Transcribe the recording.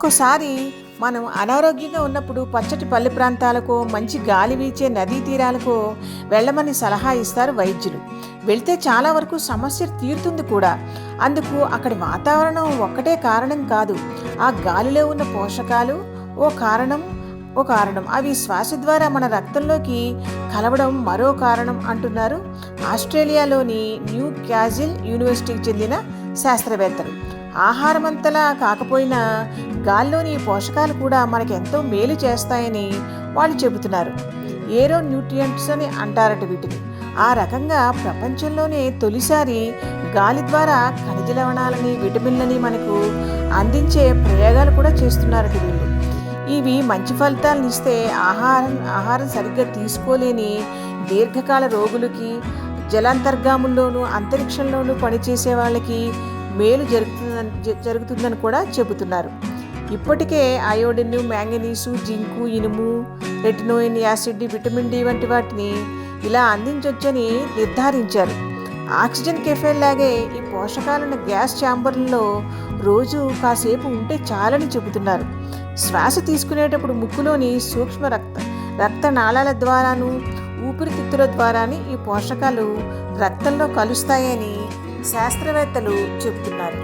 ఒక్కోసారి మనం అనారోగ్యంగా ఉన్నప్పుడు పచ్చటి పల్లె ప్రాంతాలకు మంచి గాలి వీచే నదీ తీరాలకు వెళ్ళమని సలహా ఇస్తారు వైద్యులు. వెళ్తే చాలా వరకు సమస్య తీరుతుంది కూడా. అందుకు అక్కడి వాతావరణం ఒక్కటే కారణం కాదు. ఆ గాలిలో ఉన్న పోషకాలు ఓ కారణం ఓ కారణం. అవి శ్వాస ద్వారా మన రక్తంలోకి కలవడం మరో కారణం అంటున్నారు ఆస్ట్రేలియాలోని న్యూ క్యాజిల్ యూనివర్సిటీకి చెందిన శాస్త్రవేత్తలు. ఆహారమంతలా కాకపోయినా గాల్లోని పోషకాలు కూడా మనకు ఎంతో మేలు చేస్తాయని వాళ్ళు చెబుతున్నారు. ఏరో న్యూట్రియంట్స్ అని అంటారట వీటిని. ఆ రకంగా ప్రపంచంలోనే తొలిసారి గాలి ద్వారా ఖనిజ లవణాలని విటమిన్లని మనకు అందించే ప్రయోగాలు కూడా చేస్తున్నారట వీళ్ళు. ఇవి మంచి ఫలితాలను ఇస్తే ఆహారం ఆహారం సరిగ్గా తీసుకోలేని దీర్ఘకాల రోగులకి జలాంతర్గాముల్లోనూ అంతరిక్షంలోనూ పనిచేసే వాళ్ళకి మేలు జరుగుతుందని జరుగుతుందని కూడా చెబుతున్నారు. ఇప్పటికే అయోడిన్ మ్యాంగనీసు జింకు ఇనుము రెటినోయిన్ యాసిడ్ విటమిన్ డి వంటి వాటిని ఇలా అందించవచ్చని నిర్ధారించారు. ఆక్సిజన్ కెఫేల్ లాగే ఈ పోషకాలను గ్యాస్ ఛాంబర్లలో రోజు కాసేపు ఉంటే చాలని చెబుతున్నారు. శ్వాస తీసుకునేటప్పుడు ముక్కులోని సూక్ష్మ రక్త రక్త నాళాల ద్వారాను ఊపిరితిత్తుల ద్వారాని ఈ పోషకాలు రక్తంలో కలుస్తాయని శాస్త్రవేత్తలు చెబుతున్నారు.